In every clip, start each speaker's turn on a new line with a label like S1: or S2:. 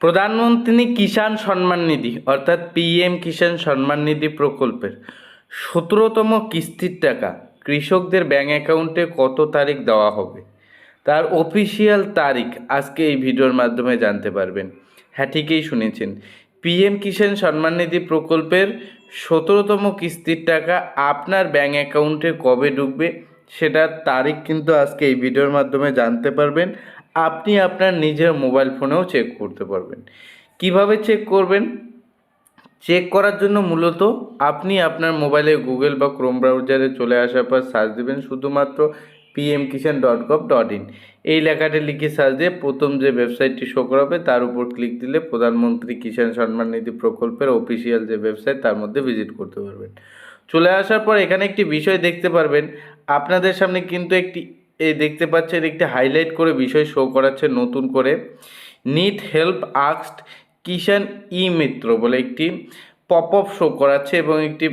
S1: প্রধানমন্ত্রী কিষাণ সম্মান নিধি, অর্থাৎ পিএম কিষাণ সম্মান নিধি প্রকল্পের। সতেরোতম কিস্তির টাকা কৃষকদের ব্যাঙ্ক অ্যাকাউন্টে কত তারিখ দেওয়া হবে? তার অফিসিয়াল তারিখ আজকে এই ভিডিওর মাধ্যমে জানতে পারবেন। হ্যাঁ ঠিকই শুনেছেন। পিএম কিষাণ সম্মান নিধি প্রকল্পের সতেরোতম কিস্তির টাকা আপনার ব্যাঙ্ক অ্যাকাউন্টে কবে ঢুকবে, সেটার তারিখ কিন্তু আজকে এই ভিডিওর মাধ্যমে জানতে পারবেন। আপনি আপনার নিজের মোবাইল ফোনেও চেক করতে পারবেন। কীভাবে চেক করবেন? চেক করার জন্য মূলত আপনি আপনার মোবাইলে গুগল বা ক্রোম ব্রাউজারে চলে আসার পর সার্চ দেবেন শুধুমাত্র PM Kisan dot gov dot in এই লেখাটি লিখে সার্চ দিয়ে প্রথম যে ওয়েবসাইটটি শো করাবে, তার উপর ক্লিক দিলে প্রধানমন্ত্রী কিষাণ সম্মান নিধি প্রকল্পের অফিসিয়াল যে ওয়েবসাইট তার মধ্যে ভিজিট করতে পারবেন। চলে আসার পর এখানে একটি বিষয় দেখতে পারবেন। আপনাদের সামনে কিন্তু একটি এই দেখতে পাচ্ছেন একটি হাইলাইট করে বিষয় শো করাচ্ছে নতুন করে। নিড হেল্প আক্সড কিষাণ ই মিত্র বলে একটি পপ আপ শো করাচ্ছে এবং একটি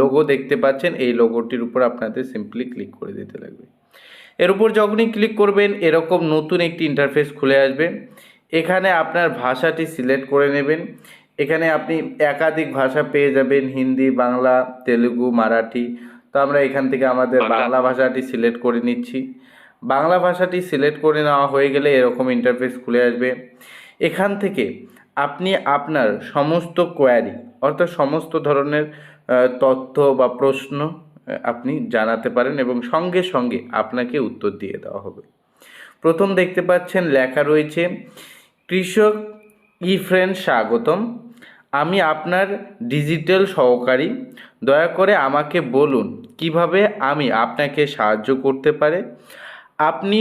S1: লোগো দেখতে পাচ্ছেন। এই লোগোটির উপর আপনাদের সিম্পলি ক্লিক করে দিতে লাগবে। এর উপর যখনই ক্লিক করবেন, এরকম নতুন একটি ইন্টারফেস খুলে আসবে। এখানে আপনার ভাষাটি সিলেক্ট করে নেবেন। এখানে আপনি একাধিক ভাষা পেয়ে যাবেন। হিন্দি, বাংলা, তেলেগু, মারাঠি তো আমরা এখান থেকে আমাদের
S2: বাংলা।
S1: ভাষাটি সিলেক্ট করে নিচ্ছি। বাংলা ভাষাটি সিলেক্ট করে নেওয়া হয়ে গেলে এরকম ইন্টারফেস খুলে আসবে। এখান থেকে আপনি আপনার সমস্ত কোয়ারি অর্থাৎ সমস্ত ধরনের তথ্য বা প্রশ্ন আপনি জানাতে পারেন এবং সঙ্গে সঙ্গে আপনাকে উত্তর দিয়ে দেওয়া হবে। প্রথম দেখতে পাচ্ছেন লেখা রয়েছে কৃষক ই ফ্রেন্ড স্বাগতম। আমি আপনার ডিজিটাল সহকারী। দয়া করে আমাকে বলুন, কীভাবে আমি আপনাকে সাহায্য করতে পারে? আপনি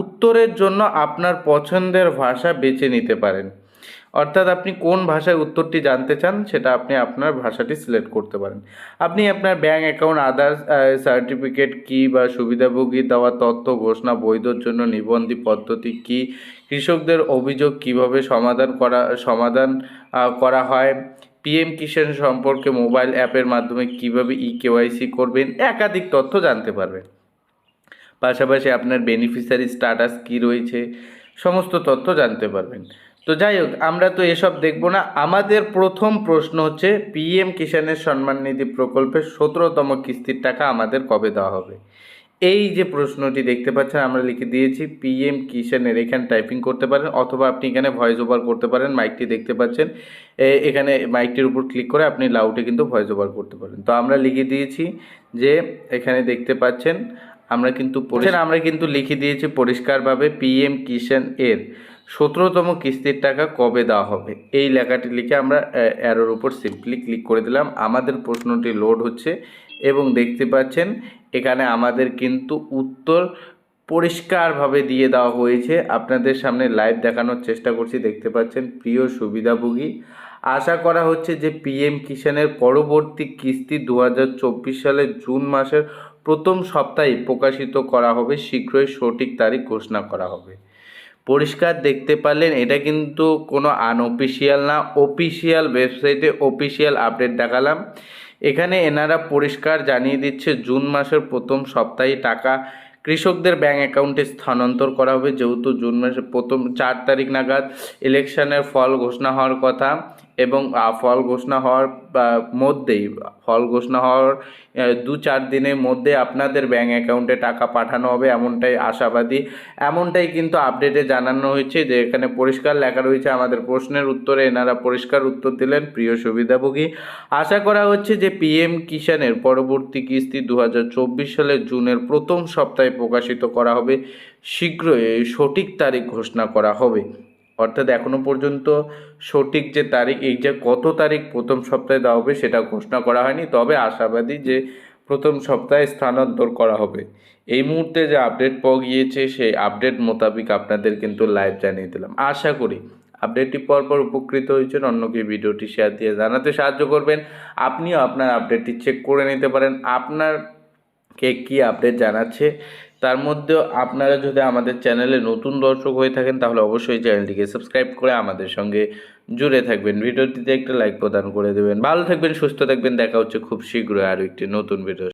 S1: উত্তরের জন্য আপনার পছন্দের ভাষা বেছে নিতে পারেন। অর্থাৎ আপনি কোন ভাষায় উত্তরটি জানতে চান, সেটা আপনি আপনার ভাষাটি সিলেক্ট করতে পারেন। আপনি আপনার ব্যাঙ্ক অ্যাকাউন্ট আদার সার্টিফিকেট কী বা সুবিধাভোগী দেওয়া তথ্য, ঘোষণা, বৈধর জন্য নিবন্ধী পদ্ধতি কী? কৃষকদের অভিযোগ কীভাবে সমাধান করা, সমাধান করা হয়। পিএম কিষাণ সম্পর্কে মোবাইল অ্যাপের মাধ্যমে কীভাবে ই কেওয়াইসি করবেন, একাধিক তথ্য জানতে পারবেন। পাশাপাশি আপনার বেনিফিশিয়ারি স্ট্যাটাস কী রয়েছে, সমস্ত তথ্য জানতে পারবেন। তো যাই হোক, আমরা তো এসব দেখব না। আমাদের প্রথম প্রশ্ন হচ্ছে পিএম কিষাণের সম্মান নিধি প্রকল্পের সতেরোতম কিস্তির টাকা আমাদের কবে দেওয়া হবে? এই যে প্রশ্নটি দেখতে পাচ্ছেন, আমরা লিখে দিয়েছি পিএম কিষানের এখানে টাইপিং করতে পারেন অথবা আপনি এখানে ভয়েস ওভার করতে পারেন মাইকটি দেখতে পাচ্ছেন। এখানে মাইকটির উপর ক্লিক করে আপনি লাউটে কিন্তু ভয়েস ওভার করতে পারেন। তো আমরা লিখে দিয়েছি যে, এখানে দেখতে পাচ্ছেন, আমরা কিন্তু আমরা কিন্তু লিখে দিয়েছি পরিষ্কারভাবে পিএম কিষান এর। সতেরোতম কিস্তির টাকা কবে দেওয়া হবে? এই লেখাটি লিখে আমরা অ্যারোর উপর সিম্পলি ক্লিক করে দিলাম। আমাদের প্রশ্নটি লোড হচ্ছে এবং দেখতে পাচ্ছেন, এখানে আমাদের কিন্তু উত্তর পরিষ্কারভাবে দিয়ে দেওয়া হয়েছে। আপনাদের সামনে লাইভ দেখানোর চেষ্টা করছি, দেখতে পাচ্ছেন, প্রিয় সুবিধাভোগী। আশা করা হচ্ছে যে পিএম কিষাণের পরবর্তী কিস্তি দু হাজার চব্বিশ সালের জুন মাসের প্রথম সপ্তাহে প্রকাশিত করা হবে। শীঘ্রই সঠিক তারিখ ঘোষণা করা হবে। পরিষ্কার দেখতে পারলেন, এটা কিন্তু কোনো আনঅফিসিয়াল না অফিসিয়াল ওয়েবসাইটে অফিসিয়াল আপডেট দেখালাম। এখানে এনারা পরিষ্কার জানিয়ে দিচ্ছে, জুন মাসের প্রথম সপ্তাহে টাকা কৃষকদের ব্যাঙ্ক অ্যাকাউন্টে স্থানান্তর করা হবে, যেহেতু জুন মাসের প্রথম চার তারিখ নাগাদ ইলেকশনের ফল ঘোষণা হওয়ার কথা। এবং ফল ঘোষণা হওয়ার মধ্যেই, ফল ঘোষণা হওয়ার দু চার দিনের মধ্যে আপনাদের ব্যাঙ্ক অ্যাকাউন্টে টাকা পাঠানো হবে এমনটাই আশাবাদী। এমনটাই কিন্তু আপডেটে জানানো হয়েছে যে, এখানে পরিষ্কার লেখা রয়েছে, আমাদের প্রশ্নের উত্তরে এনারা পরিষ্কার উত্তর দিলেন প্রিয় সুবিধাভোগী। আশা করা হচ্ছে যে পিএম কিষাণের পরবর্তী কিস্তি দু হাজার চব্বিশ সালের জুনের প্রথম সপ্তাহে প্রকাশিত করা হবে। শীঘ্রই সঠিক তারিখ ঘোষণা করা হবে। অর্থাৎ এখনও পর্যন্ত সঠিক যে তারিখ, এই যে কত তারিখ প্রথম সপ্তাহে দেওয়া হবে সেটা ঘোষণা করা হয়নি। তবে আশাবাদী যে প্রথম সপ্তাহে স্থানান্তর করা হবে। এই মুহূর্তে যে আপডেট পাওয়া গিয়েছে, সেই আপডেট মোতাবেক আপনাদের কিন্তু লাইভ জানিয়ে দিলাম। আশা করি আপডেটটি পরপর উপকৃত হয়েছেন। অন্যকে ভিডিওটি শেয়ার দিয়ে জানাতে সাহায্য করবেন। আপনিও আপনার আপডেটটি চেক করে নিতে পারেন। আপনার কে কী আপডেট জানাচ্ছে তার মধ্যেও আপনারা যদি আমাদের চ্যানেলে নতুন দর্শক হয়ে থাকেন, তাহলে অবশ্যই চ্যানেলটিকে সাবস্ক্রাইব করে আমাদের সঙ্গে জুড়ে থাকবেন। ভিডিওটিতে একটা লাইক প্রদান করে দেবেন। ভালো থাকবেন, সুস্থ থাকবেন। দেখা হচ্ছে খুব শীঘ্রই আরও একটি নতুন ভিডিও